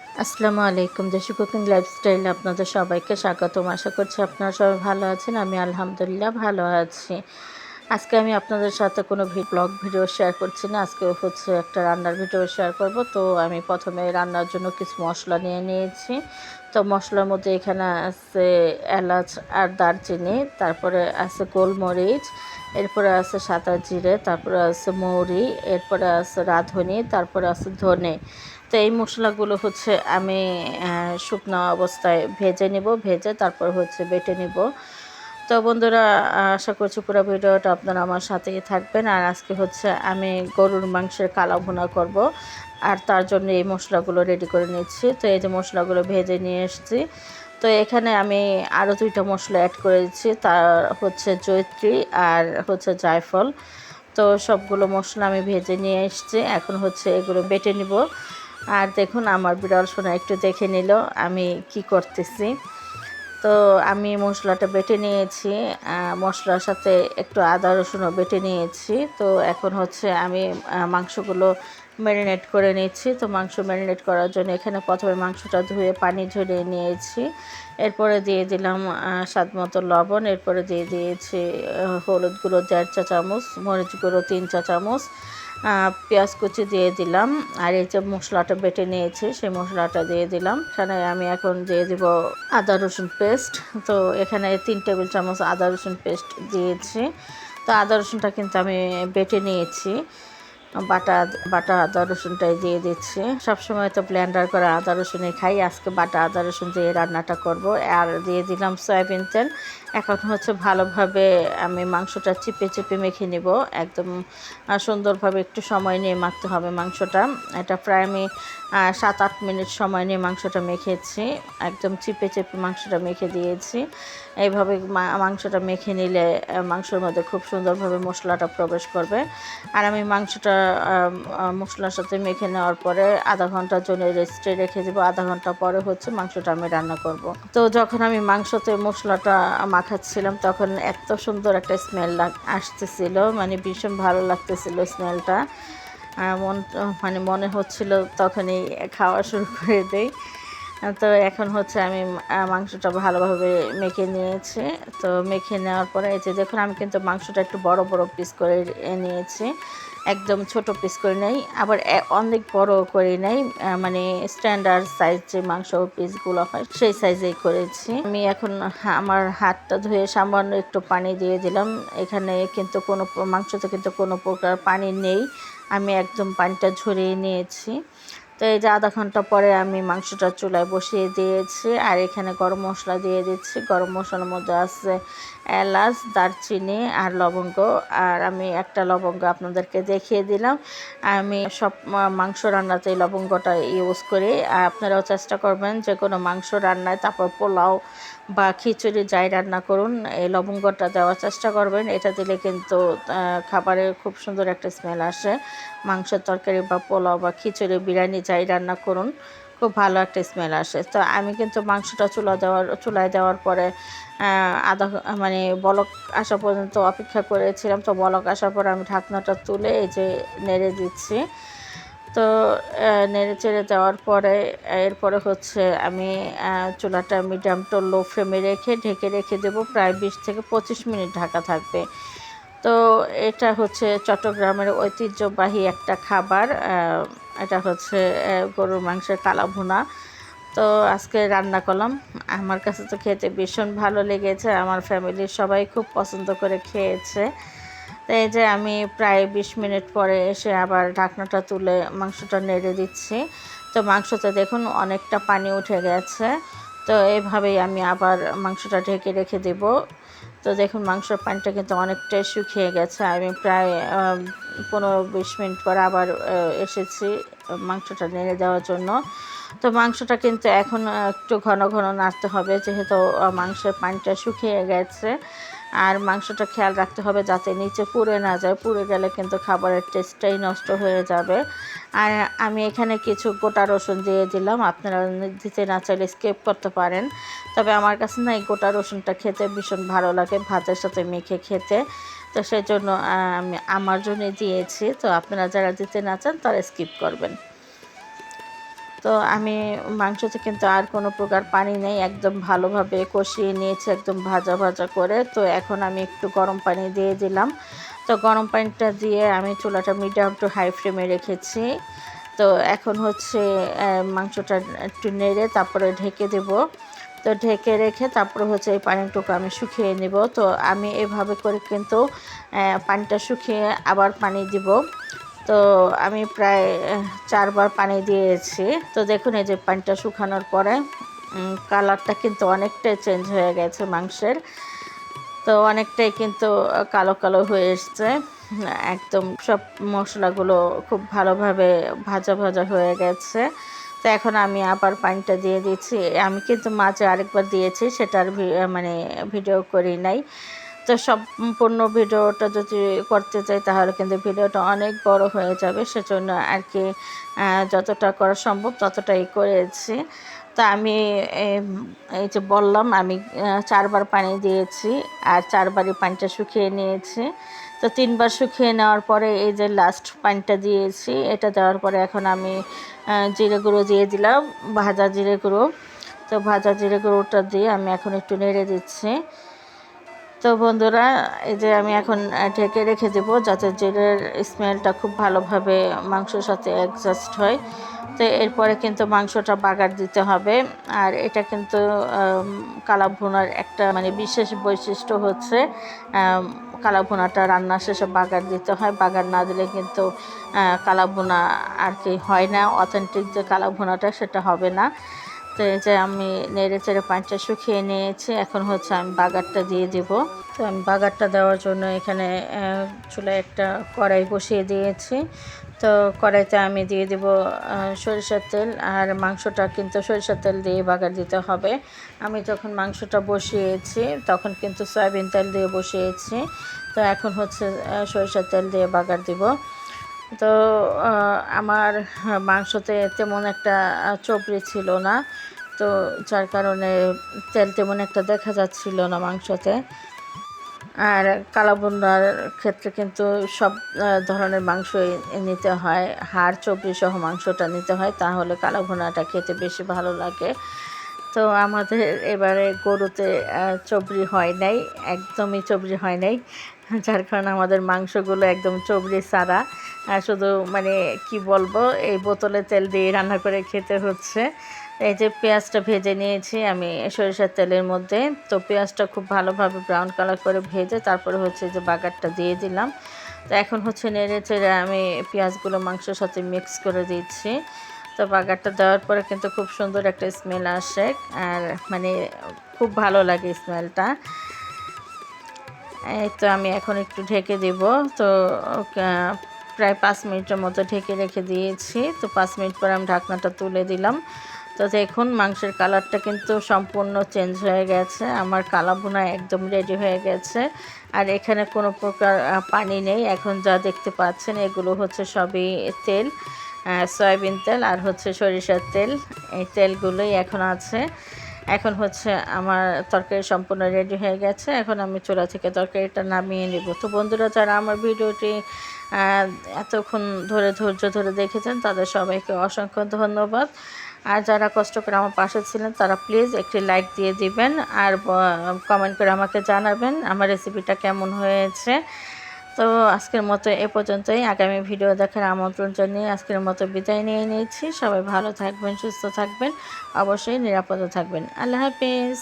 আসসালামু আলাইকুম। দেশি কুকিং লাইফস্টাইলে আপনাদের সবাইকে স্বাগতম। আশা করছি আপনারা সবাই ভালো আছেন। আমি আলহামদুলিল্লাহ ভালো আছি। আজকে আমি আপনাদের সাথে কোনো ব্লগ ভিডিও শেয়ার করছি না। আজকে হচ্ছে একটা রান্নার ভিডিও শেয়ার করব। তো আমি প্রথমে রান্নার জন্য কিছু মশলা নিয়ে নিয়েছি। তো মশলার মধ্যে এখানে আছে এলাচ আর দারচিনি, তারপরে আছে গোলমরিচ, এরপরে আছে সাদা জিরে, তারপরে আছে মৌরি, এরপরে আছে রাঁধুনি, তারপরে আছে ধনে। তো এই মশলাগুলো হচ্ছে আমি শুকনো অবস্থায় ভেজে নিব, ভেজে তারপর হচ্ছে বেটে নিব। তো বন্ধুরা, আশা করছি পুরো ভিডিওটা আপনারা আমার সাথেই থাকবেন। আর আজকে হচ্ছে আমি গরুর মাংসের কালা ভুনা করব, আর তার জন্য এই মশলাগুলো রেডি করে নিচ্ছি। তো এই যে মশলাগুলো ভেজে নিয়ে এসেছি, তো এখানে আমি আরও দুইটা মশলা অ্যাড করেছি তার হচ্ছে জৈত্রী আর হচ্ছে জায়ফল। তো সবগুলো মশলা আমি ভেজে নিয়ে এসেছি। এখন হচ্ছে এগুলো বেটে নিব। আর দেখুন, আমার বিড়াল সোনা একটু দেখে নিল আমি কি করতেছি। তো আমি মশলাটা বেটে নিয়েছি মশলার সাথে একটু আদা রসুনও বেটে নিয়েছি। তো এখন হচ্ছে আমি মাংসগুলো ম্যারিনেট করে নিচ্ছি তো মাংস ম্যারিনেট করার জন্য এখানে প্রথমে মাংসটা ধুয়ে পানি ঝরিয়ে নিয়েছি। এরপরে দিয়ে দিলাম স্বাদ মতো লবণ। এরপরে দিয়ে দিয়েছি হলুদ গুঁড়ো দেড় চা চামচ, মরিচ গুঁড়ো তিন চা চামচ পেঁয়াজ কুচি দিয়ে দিলাম। আর এই যে মশলাটা বেটে নিয়েছি, সেই মশলাটা দিয়ে দিলাম। এখানে আমি এখন দিয়ে দিব আদা রসুন পেস্ট। তো এখানে তিন টেবিল চামচ আদা রসুন পেস্ট দিয়েছি। তো আদা রসুনটা কিন্তু আমি বেটে নিয়েছি। বাটা বাটা আদা রসুনটাই দিয়ে দিচ্ছি। সবসময় তো ব্লেন্ডার করে আদা রসুনই খাই। আজকে বাটা, আদা রসুন দিয়ে রান্নাটা করব। আর দিয়ে দিলাম সয়াবিন তেল। এখন হচ্ছে ভালোভাবে আমি মাংসটা চিপে চিপে মেখে নিব। একদম সুন্দরভাবে একটু সময় নিয়ে মাখতে হবে মাংসটা। এটা প্রায় আমি সাত আট মিনিট সময় নিয়ে মাংসটা মেখেছি। একদম চিপে চেপে মাংসটা মেখে দিয়েছি। এইভাবে মাংসটা মেখে নিলে মাংসের মধ্যে খুব সুন্দরভাবে মশলাটা প্রবেশ করবে। আর আমি মাংসটা মশলার সাথে মেখে নেওয়ার পরে আধা ঘণ্টার জন্য রেস্টে রেখে দেবো। আধা ঘণ্টা পরে হচ্ছে মাংসটা আমি রান্না করব। তো যখন আমি মাংসতে মশলাটা মাখাচ্ছিলাম, তখন এত সুন্দর একটা স্মেল আসতেছিল মানে ভীষণ ভালো লাগতেছিল স্মেলটা মন মানে মনে হচ্ছিল তখনই খাওয়া শুরু করে দেই। তো এখন হচ্ছে আমি মাংসটা ভালোভাবে মেখে নিয়েছি। তো মেখে নেওয়ার পরে এই যে দেখুন, আমি কিন্তু মাংসটা একটু বড় বড় পিস করে নিয়েছি। একদম ছোট পিস করে নেই। আবার অনেক বড় করে নেই। মানে স্ট্যান্ডার্ড সাইজ যে মাংস পিসগুলো হয়, সেই সাইজেই করেছি। আমি এখন আমার হাতটা ধুয়ে সামান্য একটু পানি দিয়ে দিলাম। এখানে কিন্তু কোনো মাংসতে কিন্তু কোনো প্রকার পানি নেই। আমি একদম পানিটা ঝরিয়ে নিয়েছি। তো এই যে আধা ঘণ্টা পরে আমি মাংসটা চুলায় বসিয়ে দিয়েছি। আর এখানে গরম মশলা দিয়ে দিচ্ছি। গরম মশলার মধ্যে আছে এলাচ, দারচিনি আর লবঙ্গ। আর আমি একটা লবঙ্গ আপনাদেরকে দেখিয়ে দিলাম। আমি সব মাংস রান্নাতে লবঙ্গটা ইউজ করি। আপনারাও চেষ্টা করবেন যে কোনো মাংস রান্নায়, তারপর পোলাও বা খিচুড়ি যাই রান্না করুন, এই লবঙ্গটা দেওয়ার চেষ্টা করবেন। এটা দিলে কিন্তু খাবারে খুব সুন্দর একটা স্মেল আসে। মাংসের তরকারি বা পোলাও বা খিচুড়ি, বিরিয়ানি যাই রান্না করুন। খুব ভালো একটা স্মেল আসে। তো আমি কিন্তু মাংসটা চুলা দেওয়ার, চুলায় দেওয়ার পরে আধা মানে বলক আসা পর্যন্ত অপেক্ষা করেছিলাম। তো বলক আসার পরে আমি ঢাকনাটা তুলে এই যে নেড়ে দিচ্ছি। তো নেড়ে চেড়ে দেওয়ার পরে, এরপরে হচ্ছে আমি চুলাটা মিডিয়াম টু লো ফ্লেমে রেখে ঢেকে রেখে দেবো। প্রায় বিশ থেকে পঁচিশ মিনিট ঢাকা থাকবে। তো এটা হচ্ছে চট্টগ্রামের ঐতিহ্যবাহী একটা খাবার এটা হচ্ছে গরুর মাংসের কালা ভুনা তো আজকে রান্না করলাম। আমার কাছে তো খেতে ভীষণ ভালো লেগেছে। আমার ফ্যামিলির সবাই খুব পছন্দ করে খেয়েছে। তো এই যে আমি প্রায় বিশ মিনিট পরে এসে আবার ঢাকনাটা তুলে মাংসটা নেড়ে দিচ্ছি। তো মাংসতে দেখুন অনেকটা পানি উঠে গেছে। তো এভাবেই আমি আবার মাংসটা ঢেকে রেখে দেব। তো দেখুন, মাংসের পানিটা কিন্তু অনেকটাই শুকিয়ে গেছে। আমি প্রায় পনেরো বিশ মিনিট পর আবার এসেছি মাংসটা নেড়ে দেওয়ার জন্য। তো মাংসটা কিন্তু এখন একটু ঘন ঘন নাড়তে হবে, যেহেতু মাংসের পানিটা শুকিয়ে গেছে। আর মাংসটা খেয়াল রাখতে হবে যাতে নিচে পুড়ে না যায়। পুড়ে গেলে কিন্তু খাবারের টেস্টটাই নষ্ট হয়ে যাবে। আর আমি এখানে কিছু গোটা রসুন দিয়ে দিলাম। আপনারা দিতে না চাইলে স্কেপ করতে পারেন। তবে আমার কাছে না এই গোটা রসুনটা খেতে ভীষণ ভালো লাগে, ভাতের সাথে মেখে খেতে। তো সেই জন্য আমি আমার জন্য দিয়েছি। তো আপনারা যারা দিতে না চান, তারা স্কিপ করবেন। তো আমি মাংসতে কিন্তু আর কোনো প্রকার পানি নেই, একদম ভালোভাবে কষিয়ে নিয়েছি, একদম ভাজা ভাজা করে। তো এখন আমি একটু গরম পানি দিয়ে দিলাম। তো গরম পানিটা দিয়ে আমি চুলাটা মিডিয়াম টু হাই ফ্লেমে রেখেছি। তো এখন হচ্ছে মাংসটা একটু নেড়ে তারপরে ঢেকে দেব। তো ঢেকে রেখে তারপরে হচ্ছে এই পানিটুকু আমি শুকিয়ে নেব। তো আমি এভাবে করে কিন্তু পানিটা শুকিয়ে আবার পানি দিব। তো আমি প্রায় চারবার পানি দিয়েছি। তো দেখুন, এই যে পানিটা শুকানোর পরে কালারটা কিন্তু অনেকটাই চেঞ্জ হয়ে গেছে মাংসের। তো অনেকটাই কিন্তু কালো কালো হয়ে এসছে। একদম সব মশলাগুলো খুব ভালোভাবে ভাজা ভাজা হয়ে গেছে। তো এখন আমি আবার পানিটা দিয়ে দিচ্ছি। আমি কিন্তু মাঝে আরেকবার দিয়েছি, সেটার মানে ভিডিও করি নাই। তো সম্পূর্ণ ভিডিওটা যদি করতে চাই, তাহলে কিন্তু ভিডিওটা অনেক বড় হয়ে যাবে। সেজন্য আর কি যতটা করা সম্ভব ততটাই করেছি। তা আমি এই যে বললাম, আমি চারবার পানি দিয়েছি আর চারবারই পানিটা শুকিয়ে নিয়েছি। তো তিনবার শুকিয়ে নেওয়ার পরে এই যে লাস্ট পানিটা দিয়েছি, এটা দেওয়ার পরে এখন আমি জিরে গুঁড়ো দিয়ে দিলাম, ভাজা জিরে গুঁড়ো। তো ভাজা জিরে গুঁড়োটা দিয়ে আমি এখন একটু নেড়ে দিচ্ছি। তো বন্ধুরা, এই যে আমি এখন ঢেকে রেখে দেবো যাতে জেলের স্মেলটা খুব ভালোভাবে মাংসের সাথে অ্যাডজাস্ট হয়। তো এরপরে কিন্তু মাংসটা বাগার দিতে হবে। আর এটা কিন্তু কালা ভুনার একটা মানে বিশেষ বৈশিষ্ট্য হচ্ছে কালা ভুনাটা রান্না শেষে বাগার দিতে হয়। বাগার না দিলে কিন্তু কালা ভুনা আর কি হয় না। অথেন্টিক যে কালা ভুনাটা সেটা হবে না। তো এই যে আমি নেড়ে চেড়ে পানিটা শুকিয়ে নিয়েছি, এখন হচ্ছে আমি বাগারটা দিয়ে দিব। তো আমি বাগারটা দেওয়ার জন্য এখানে চুলায় একটা কড়াই বসিয়ে দিয়েছি। তো কড়াইতে আমি দিয়ে দিব সরিষার তেল, আর মাংসটা কিন্তু সরিষার তেল দিয়ে বাগার দিতে হবে। আমি যখন মাংসটা বসিয়েছি, তখন কিন্তু সয়াবিন তেল দিয়ে বসিয়েছি। তো এখন হচ্ছে সরিষার তেল দিয়ে বাগার দিব। তো আমার মাংসতে তেমন একটা চবড়ি ছিল না। তো যার কারণে তেল তেমন একটা দেখা যাচ্ছিল না মাংসতে। আর কালাবুন্দার ক্ষেত্রে কিন্তু সব ধরনের মাংসই নিতে হয়। হাড় চবড়ি সহ মাংসটা নিতে হয়, তাহলে কালাভুনাটা খেতে বেশি ভালো লাগে। তো আমাদের এবারে গরুতে চবড়ি হয় নাই, একদমই চবড়ি হয় নাই। যার কারণে আমাদের মাংসগুলো একদম চবড়ি সারা। শুধু মানে কি বলব, এই বোতলে তেল দিয়ে রান্না করে খেতে হচ্ছে। এই যে পেঁয়াজটা ভেজে নিয়েছি আমি সরিষার তেলের মধ্যে। তো পেঁয়াজটা খুব ভালোভাবে ব্রাউন কালার করে ভেজে তারপরে হচ্ছে যে বাগারটা দিয়ে দিলাম। তো এখন হচ্ছে নেড়ে চেড়ে আমি পেঁয়াজগুলো মাংসের সাথে মিক্স করে দিচ্ছি। তো বাগারটা দেওয়ার পরে কিন্তু খুব সুন্দর একটা স্মেল আসে। আর মানে খুব ভালো লাগে স্মেলটা তো আমি এখন একটু ঢেকে দেব। তো প্রায় পাঁচ মিনিটের মতো ঢেকে রেখে দিয়েছি। তো পাঁচ মিনিট পরে আমি ঢাকনাটা তুলে দিলাম। তো দেখুন, মাংসের কালারটা কিন্তু সম্পূর্ণ চেঞ্জ হয়ে গেছে। আমার কালা ভুনা একদম রেডি হয়ে গেছে। আর এখানে কোনো প্রকার পানি নেই। এখন যা দেখতে পাচ্ছেন, এগুলো হচ্ছে সবই তেল সয়াবিন তেল আর হচ্ছে সরিষার তেল। এই তেলগুলোই এখন আছে। এখন হচ্ছে আমার তরকারি সম্পূর্ণ রেডি হয়ে গেছে। এখন আমি চুলা থেকে তরকারিটা নামিয়ে নেব। তো বন্ধুরা, যারা আমার ভিডিওটি এতক্ষণ ধরে ধৈর্য ধরে দেখেছেন, তাদের সবাইকে অসংখ্য ধন্যবাদ। আর যারা কষ্ট করে আমার পাশে ছিলেন, তারা প্লিজ একটি লাইক দিয়ে দিবেন। আর কমেন্ট করে আমাকে জানাবেন আমার রেসিপিটা কেমন হয়েছে। তো আজকের মতো এ পর্যন্তই। আগামী ভিডিও দেখার আমন্ত্রণ জানিয়ে আজকের মতো বিদায় নিয়ে নিয়েছি। সবাই ভালো থাকবেন, সুস্থ থাকবেন, অবশ্যই নিরাপদে থাকবেন। আল্লাহ হাফিজ।